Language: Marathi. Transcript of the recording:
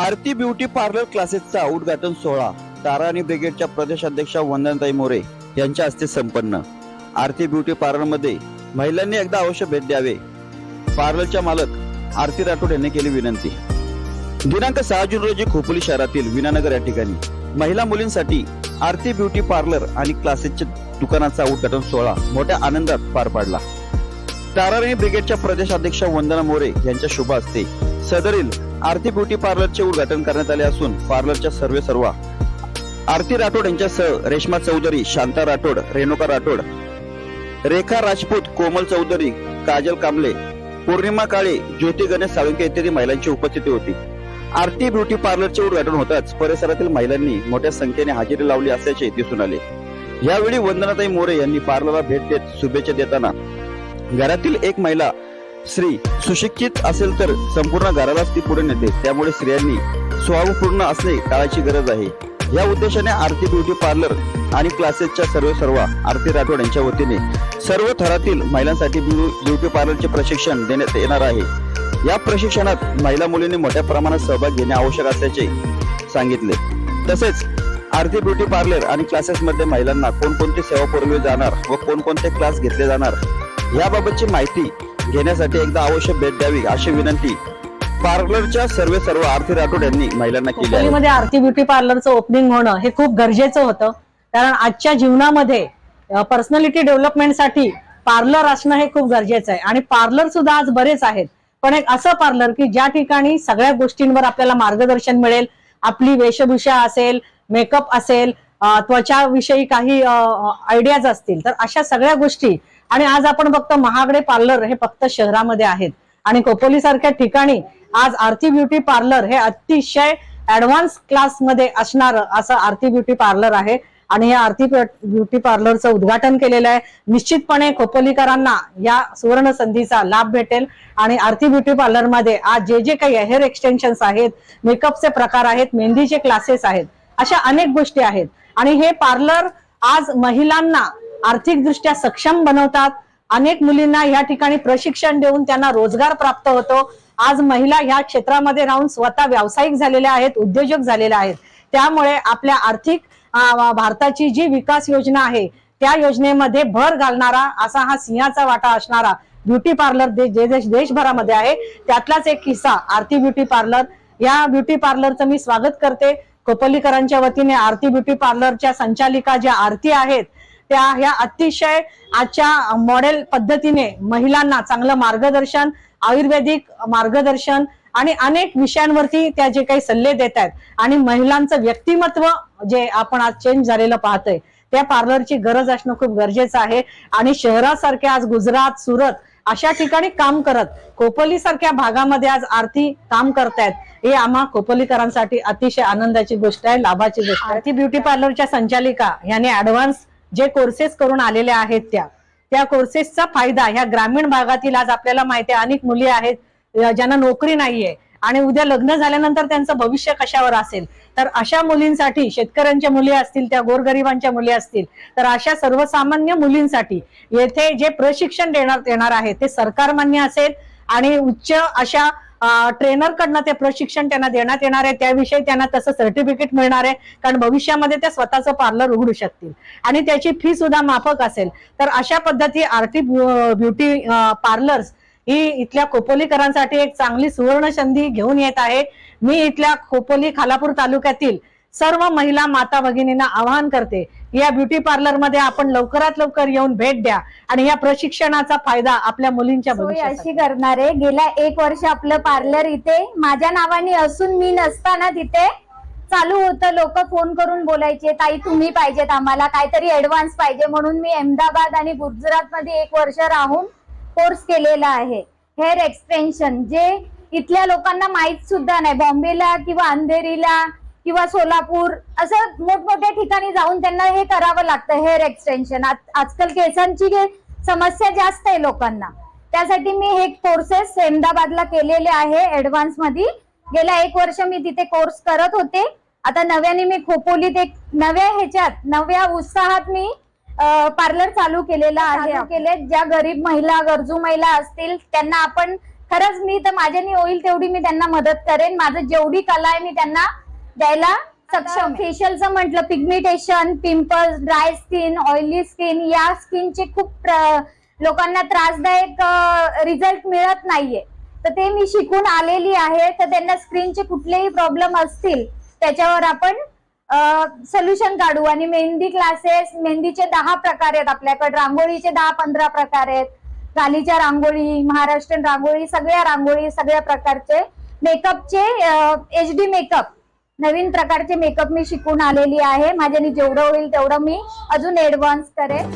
आरती ब्युटी पार्लर क्लासेसचा उद्घाटन सोहळा ताराणी ब्रिगेडच्या प्रदेशाध्यक्षा वंदनताई मोरे यांच्या हस्ते संपन्न. आरती ब्युटी पार्लरमध्ये महिलांनी एकदा अवश्य भेट द्यावे. पार्लरच्या मालक आरती राठोड यांनी केली विनंती. दिनांक सहा जून रोजी खोपोली शहरातील विनानगर या ठिकाणी महिला मुलींसाठी आरती ब्युटी पार्लर आणि क्लासेसच्या दुकानाचा उद्घाटन सोहळा मोठ्या आनंदात पार पाडला. ताराणी ब्रिगेडच्या प्रदेशाध्यक्षा वंदना मोरे यांच्या शुभ हस्ते सदरील आरती ब्युटी पार्लरचे उद्घाटन करण्यात आले असून पार्लरच्या सर्वे सर्वा. आरती राठोड यांच्यासह रेश्मा चौधरी शांता राठोड रेणुका राठोड रेखा राजपूत कोमल चौधरी काजल कांबळे पौर्णिमा काळे ज्योती गणेश साळुंके इत्यादी महिलांची उपस्थिती होती. आरती ब्युटी पार्लरचे उद्घाटन होताच परिसरातील महिलांनी मोठ्या संख्येने हजेरी लावली असल्याचे दिसून आले. यावेळी वंदनाताई मोरे यांनी पार्लरला भेट देत शुभेच्छा देताना घरातील एक महिला स्त्री सुशिक्षित असेल तर संपूर्ण घरालाच ती पुढे नेते. त्यामुळे स्त्रियांनी स्वभावपूर्ण असणे काळाची गरज आहे. या उद्देशाने आरती ब्युटी पार्लर आणि क्लासेसच्या सर्व सर्व आरती राठोड यांच्या वतीने सर्व थरातील महिलांसाठी ब्युटी पार्लरचे प्रशिक्षण देण्यात येणार आहे. या प्रशिक्षणात महिला मुलींनी मोठ्या प्रमाणात सहभाग घेणे आवश्यक असल्याचे सांगितले. तसेच आरती ब्युटी पार्लर आणि क्लासेस मध्ये महिलांना कोणकोणती सेवा पुरवली जाणार व कोणकोणते क्लास घेतले जाणार याबाबतची माहिती घेण्यासाठी एकदा अवश्य भेट द्यावी अशी विनंती. पार्लरच्या सर्व सर्व आरती राठोड यांनी महिलांना केली आहे. आरती ब्युटी पार्लरचं ओपनिंग होणं हे खूप गरजेचं होतं. कारण आजच्या जीवनामध्ये पर्सनॅलिटी डेव्हलपमेंटसाठी पार्लर असणं हे खूप गरजेचं आहे. आणि पार्लर सुद्धा आज बरेच आहेत. पण एक असं पार्लर की ज्या ठिकाणी सगळ्या गोष्टींवर आपल्याला मार्गदर्शन मिळेल. आपली वेशभूषा असेल मेकअप असेल त्वचाविषयी काही आयडियाज असतील. तर अशा सगळ्या गोष्टी आणि आज आपण बघतो महागडे पार्लर हे फक्त शहरामध्ये आहेत. आणि कोपोली सारख्या ठिकाणी आज आरती ब्युटी पार्लर हे अतिशय ऍडव्हान्स क्लासमध्ये असणार असं आरती ब्युटी पार्लर आहे. आणि हे आरती ब्युटी पार्लरचं उद्घाटन केलेलं आहे. निश्चितपणे खोपोलीकरांना या सुवर्ण संधीचा लाभ भेटेल. आणि आरती ब्युटी पार्लरमध्ये आज जे जे काही हेअर एक्सटेन्शन्स आहेत मेकअपचे प्रकार आहेत मेहंदीचे क्लासेस आहेत अशा अनेक गोष्टी आहेत. आणि हे पार्लर आज महिलांना आर्थिकदृष्ट्या सक्षम बनवतात. अनेक मुलींना या ठिकाणी प्रशिक्षण देऊन त्यांना रोजगार प्राप्त होतो. आज महिला ह्या क्षेत्रामध्ये राहून स्वतः व्यावसायिक झालेल्या आहेत उद्योजक झालेल्या आहेत. त्यामुळे आपल्या आर्थिक भारताची जी विकास योजना आहे त्या योजनेमध्ये भर घालणारा असा हा सिंहाचा वाटा असणारा ब्युटी पार्लर जे देश देशभरामध्ये आहे त्यातलाच एक किस्सा आरती ब्युटी पार्लर. या ब्युटी पार्लरचं मी स्वागत करते. कोपलीकरांच्या वतीने आरती ब्युटी पार्लरच्या संचालिका ज्या आरती आहेत त्या ह्या अतिशय आजच्या मॉडेल पद्धतीने महिलांना चांगलं मार्गदर्शन आयुर्वेदिक मार्गदर्शन आणि अनेक विषयांवरती त्या जे काही सल्ले देत आहेत आणि महिलांचं व्यक्तिमत्व जे आपण आज चेंज झालेलं पाहतोय त्या पार्लरची गरज असणं खूप गरजेचं आहे. आणि शहरासारखे आज गुजरात सुरत अशा ठिकाणी काम करत कोपली सारख्या भागामध्ये आज आरती काम करतायत. हे आम्हा कोपलीकरांसाठी अतिशय आनंदाची गोष्ट आहे लाभाची गोष्ट आहे. ती ब्युटी पार्लरच्या संचालिका यांनी ऍडव्हान्स जे कोर्सेस करून आलेल्या आहेत त्या त्या कोर्सेसचा फायदा ह्या ग्रामीण भागातील आज आपल्याला माहिती आहे अनेक मुली आहेत ज्यांना नोकरी नाहीये आणि उद्या लग्न झाल्यानंतर त्यांचं भविष्य कशावर असेल? तर अशा मुलींसाठी शेतकऱ्यांच्या मुली असतील त्या गोरगरिबांच्या मुली असतील तर अशा सर्वसामान्य मुलींसाठी येथे जे प्रशिक्षण देणार येणार आहे ते सरकारमान्य असेल आणि उच्च अशा ट्रेनर कडनं ते प्रशिक्षण त्यांना देण्यात येणार आहे. त्याविषयी त्यांना तसं सर्टिफिकेट मिळणार आहे. कारण भविष्यामध्ये त्या स्वतःचं पार्लर उघडू शकतील. आणि त्याची फी सुद्धा माफक असेल. तर अशा पद्धती आरती ब्युटी पार्लर्स ही इथल्या खोपोलीकरांसाठी एक चांगली सुवर्ण संधी घेऊन येत आहे. मी इथल्या खोपोली खालापूर तालुक्यातील सर्व महिला माता भगिनींना आवाहन करते या ब्युटी पार्लरमध्ये आपण लवकरात लवकर येऊन भेट द्या आणि या प्रशिक्षणाचा फायदा आपल्या मुलींच्या अशी करणार आहे. गेल्या एक वर्ष आपलं पार्लर इथे माझ्या नावाने असून मी नसताना तिथे चालू होतं. लोक फोन करून बोलायचे ताई तुम्ही पाहिजेत आम्हाला. काहीतरी ऍडव्हान्स पाहिजे. म्हणून मी अहमदाबाद आणि गुजरात मध्ये एक वर्ष राहून कोर्स केलेला आहे. हेअर एक्सटेन्शन जे इथल्या लोकांना माहीत सुद्धा नाही. बॉम्बेला किंवा अंधेरीला किंवा सोलापूर असं मोठमोठ्या ठिकाणी जाऊन त्यांना हे करावं लागतं हेअर एक्सटेन्शन आजकाल केसांची समस्या जास्त आहे लोकांना. त्यासाठी मी हे कोर्सेस अहमदाबादला केलेले आहे ऍडव्हान्समध्ये गेल्या एक वर्ष मी तिथे कोर्स करत होते. आता नव्याने मी खोपोलीत एक नव्या ह्याच्यात नव्या उत्साहात मी पार्लर चालू केलेला आहे. केले. ज्या गरीब महिला गरजू महिला असतील त्यांना आपण खरंच मी तर माझ्यानी होईल तेवढी मी त्यांना मदत करेन. माझं जेवढी कला आहे मी त्यांना द्यायला सक्षम. फेशियलचं म्हटलं pigmentation pimples dry skin oily skin या स्किनचे खूप लोकांना त्रासदायक रिझल्ट मिळत नाहीये. तर ते मी शिकून आलेली आहे. तर त्यांना स्क्रीनचे कुठलेही प्रॉब्लेम असतील त्याच्यावर आपण सोल्युशन काढू. आणि मेहंदी क्लासेस मेहंदीचे दहा प्रकार आहेत आपल्याकडे. रांगोळीचे दहा पंधरा प्रकार आहेत. गालीच्या रांगोळी महाराष्ट्रीयन रांगोळी सगळ्या रांगोळी सगळ्या प्रकारचे. मेकअपचे एच डी मेकअप नवीन प्रकारचे मेकअप मी शिकून आलेली आहे. माझ्यानी जेवढं होईल तेवढं मी अजून ॲडव्हान्स करेन.